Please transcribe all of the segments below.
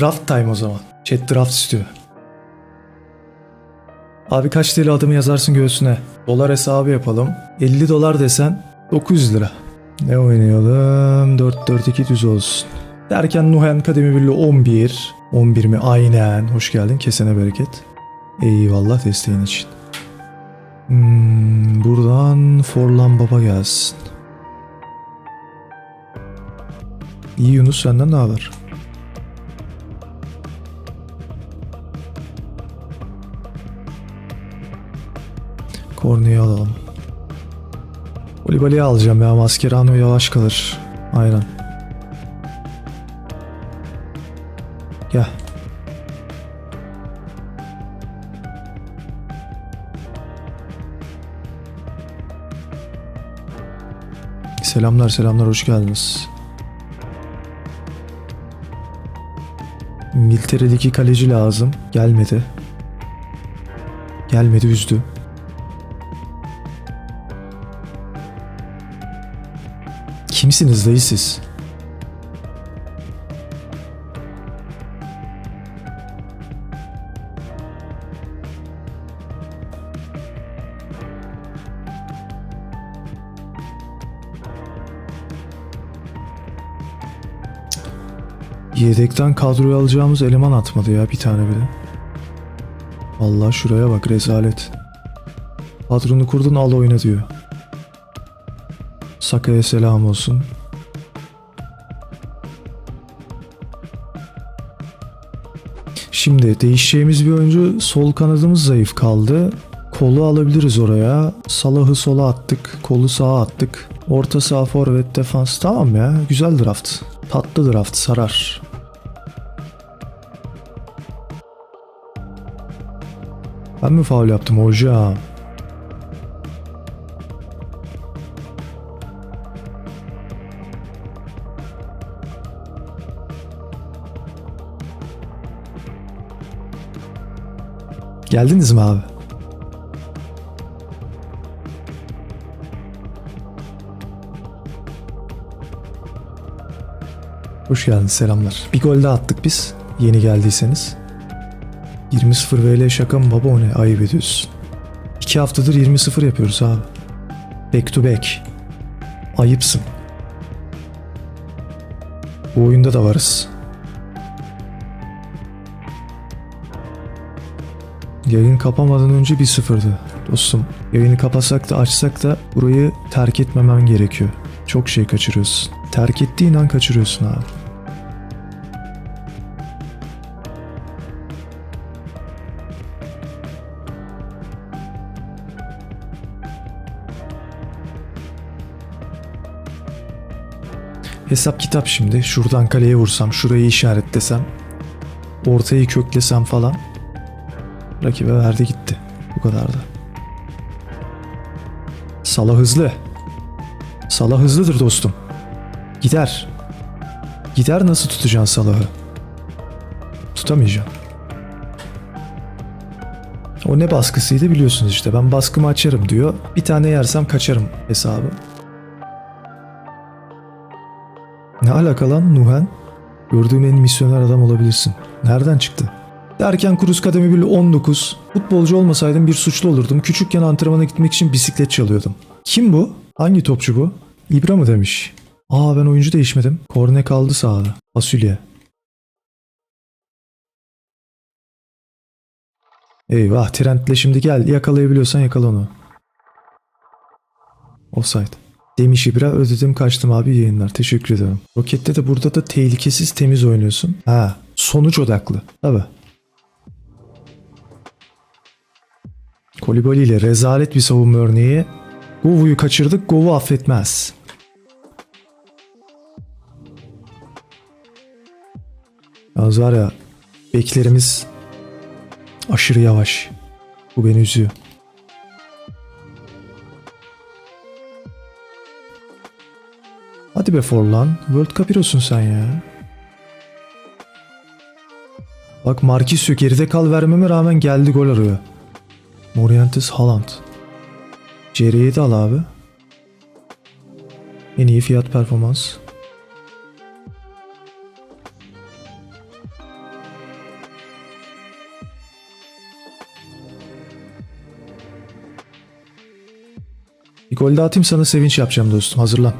Draft time o zaman. Chat draft istiyor. Abi kaç TL adımı yazarsın göğsüne? Dolar hesabı yapalım. 50 dolar desen 900 lira. Ne oynayalım? 4-4-2 düz olsun. Derken Nuhen Kademi Birliği 11. 11 mi? Aynen. Hoş geldin. Kesene bereket. Eyvallah desteğin için. Hmm, buradan Forlan Baba gelsin. İyi Yunus senden ne haber? Korneyi alalım. Kolibali'yi alacağım ya. Mascherano yavaş kalır. Aynen. Gel. Selamlar selamlar hoş geldiniz. İngiltere'deki kaleci lazım. Gelmedi. Gelmedi üzdü. Kimsiniz dayı siz? Yedekten kadroya alacağımız eleman atmadı ya bir tane bile. Vallahi şuraya bak rezalet. Kadronu kurdun al oyna diyor. Saka'ya selam olsun. Şimdi değişeceğimiz bir oyuncu sol kanadımız zayıf kaldı. Kolu alabiliriz oraya. Salah'ı sola attık. Kolu sağa attık. Orta saha forvet defans. Tamam ya güzel draft. Tatlı draft sarar. Ben mi faul yaptım hocam? Geldiniz mi abi? Hoş geldiniz selamlar. Bir gol daha attık biz. Yeni geldiyseniz. 20-0 VL şaka mı baba o ne? Ayıp ediyorsun. 2 haftadır 20-0 yapıyoruz abi. Back to back. Ayıpsın. Bu oyunda da varız. Yayın kapamadan önce bir sıfırdı. Dostum yayını kapasak da açsak da burayı terk etmemen gerekiyor. Çok şey kaçırıyorsun. Terk ettiğin an kaçırıyorsun abi. Hesap kitap şimdi. Şuradan kaleye vursam, şurayı işaretlesem, ortayı köklesem falan. Rakibe verdi gitti. Bu kadardı. Salah hızlı. Salah hızlıdır dostum. Gider. Gider nasıl tutacaksın Salah'ı? Tutamayacağım. O ne baskısıydı biliyorsunuz işte. Ben baskımı açarım diyor. Bir tane yersem kaçarım hesabı. Ne alaka lan Nuhen? Gördüğüm en misyoner adam olabilirsin. Nereden çıktı? Derken Kuruz Kademi 1 19. Futbolcu olmasaydım bir suçlu olurdum. Küçükken antrenmana gitmek için bisiklet çalıyordum. Kim bu? Hangi topçu bu? İbra mı demiş? Aa ben oyuncu değişmedim. Korne kaldı sağda. Fasulye. Eyvah Trent'le şimdi gel yakalayabiliyorsan yakala onu. Offside. Demiş İbra ödedim kaçtım abi yayınlar teşekkür ederim. Rokette de burada da tehlikesiz temiz oynuyorsun. Ha sonuç odaklı. Tabi. Kolibali ile rezalet bir savunma örneği. Govu'yu kaçırdık Govu affetmez. Yalnız var ya beklerimiz aşırı yavaş. Bu beni üzüyor. Hadi be Forlan. World Cup hero'sun sen ya. Bak Marquisio geride kal vermeme rağmen geldi gol arıyor. Morientes Haaland. Jerry'i de al abi. En iyi fiyat performans. Bir gol daha atayım sana sevinç yapacağım dostum. Hazırlan.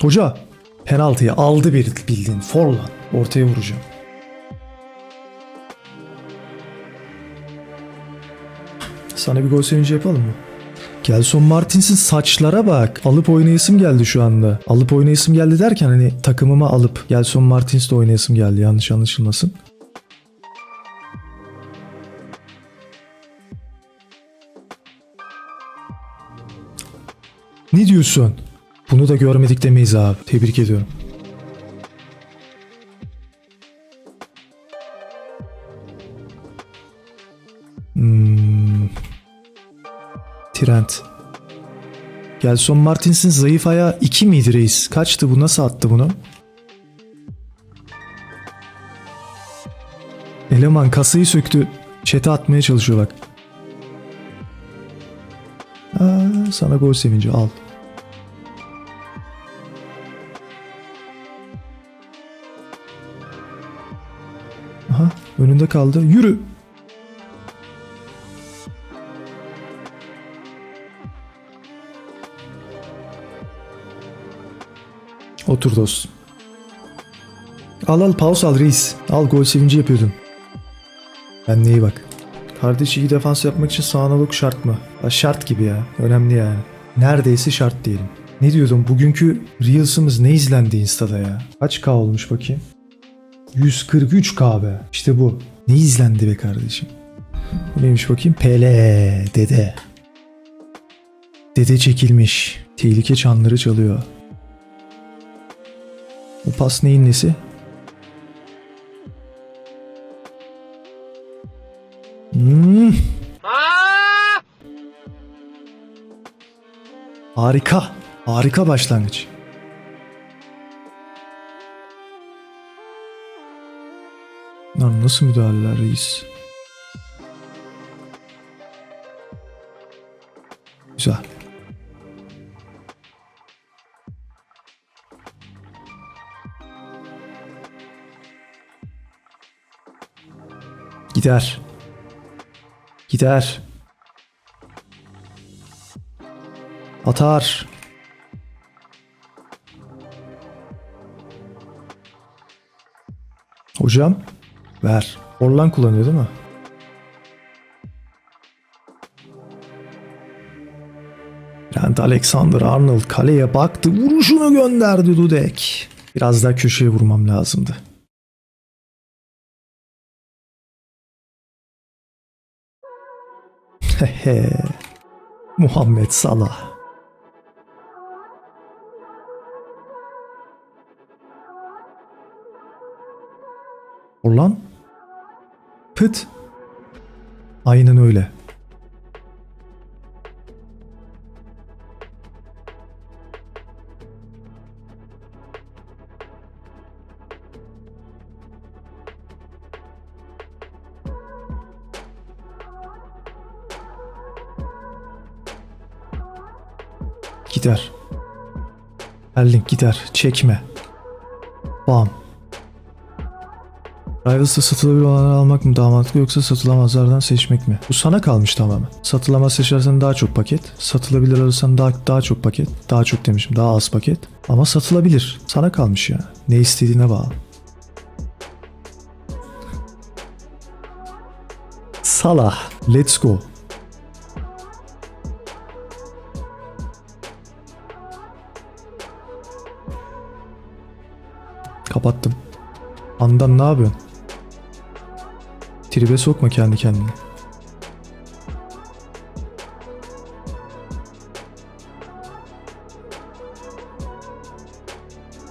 Hoca penaltıyı aldı bir bildiğin. Forlan. Ortaya vuracağım. Sana bir gol sevinci yapalım mı? Gelson Martins'in saçlara bak. Alıp oynayasım geldi şu anda. Alıp oynayasım geldi derken hani takımıma alıp Gelson Martins'le oynayasım geldi. Yanlış anlaşılmasın. Ne diyorsun? Bunu da görmedik demeyiz abi. Tebrik ediyorum. Hmm. Trent. Gelson Martins'in zayıf ayağı 2 miydi reis? Kaçtı bu? Nasıl attı bunu? Eleman kasayı söktü. Çete atmaya çalışıyor bak. Aa, sana gol sevinci al. Önünde kaldı. Yürü. Otur dostum. Al al pause al reis. Al gol sevinci yapıyordun. Ben neyi bak. Kardeş iyi defans yapmak için sağına bak şart mı? Ya şart gibi ya. Önemli yani. Neredeyse şart diyelim. Ne diyordum? Bugünkü Reels'ımız ne izlendi Insta'da ya? Kaç K olmuş bakayım? 143 K be. İşte bu. Ne izlendi be kardeşim? Bu neymiş bakayım? PL dede. Dede çekilmiş. Tehlike çanları çalıyor. Bu pas neyin nesi? Hmm. Harika. Harika başlangıç. Lan nasıl müdahaleler reis? Güzel. Gider. Gider. Atar. Hocam ver. Orlan kullanıyor değil mi? Trent Alexander-Arnold kaleye baktı. Vuruşunu gönderdi Dudek. Biraz daha köşeye vurmam lazımdı. Muhammed Salah. Orlan? Pıt. Aynen öyle. Gider. Erling gider. Çekme. Bam. Rivals'ta satılabilir olanları almak mı daha mantıklı yoksa satılamazlardan seçmek mi? Bu sana kalmış tamamen. Satılamaz seçersen daha çok paket. Satılabilir alırsan daha, daha çok paket. Daha çok demişim daha az paket. Ama satılabilir. Sana kalmış ya. Ne istediğine bağlı. Salah. Let's go. Kapattım. Andan ne yapıyorsun? Tribe sokma kendi kendine.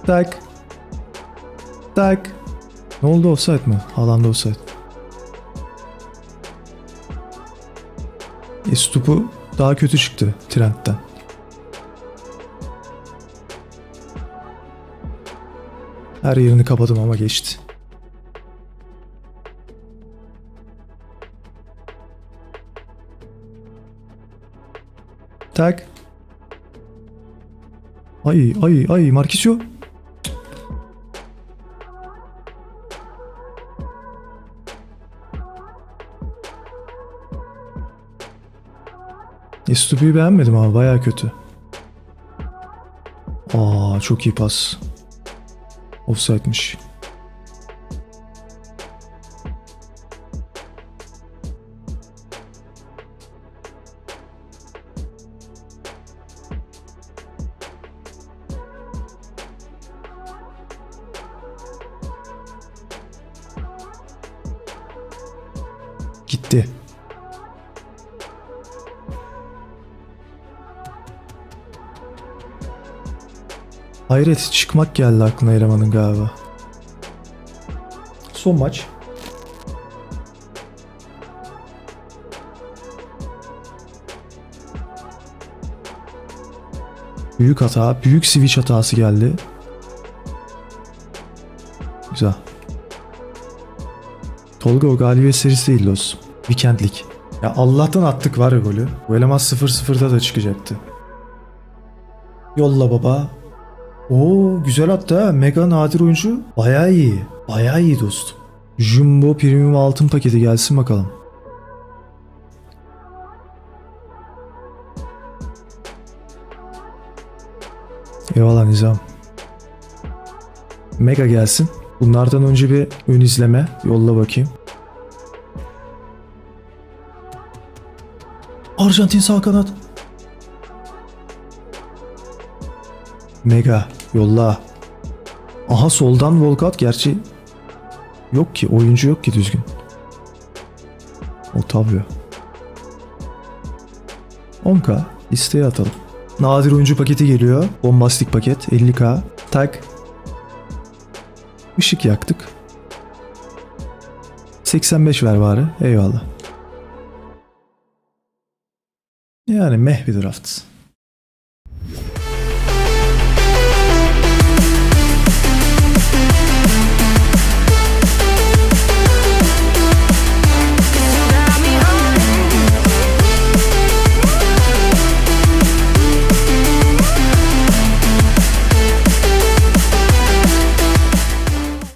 Tak. Tak. Ne oldu offside mi? Alanda offside. Estupu daha kötü çıktı Trent'ten. Her yerini kapadım ama geçti. Tak. Ay ay ay Markisio. Estupi'yi beğenmedim abi baya kötü. Aa çok iyi pas. Offside'miş. Gitti. Hayret çıkmak geldi aklına elemanın galiba. Son maç. Büyük hata, büyük switch hatası geldi. Güzel. Tolga o galibiyet serisi değil dostum. Weekendlik. Ya Allah'tan attık var ya golü. Bu eleman 0-0'da da çıkacaktı. Yolla baba. Oo güzel attı ha. Mega nadir oyuncu. Baya iyi. Baya iyi dostum. Jumbo Premium altın paketi gelsin bakalım. Eyvallah Nizam. Mega gelsin. Bunlardan önce bir ön izleme. Yolla bakayım. Arjantin sağ kanat. Mega yolla. Aha soldan Volkat gerçi yok ki oyuncu yok ki düzgün. Otavio. 10k listeye atalım. Nadir oyuncu paketi geliyor. Bombastik paket 50k. Tak. Işık yaktık. 85 ver bari. Eyvallah. Yani meh bir draft.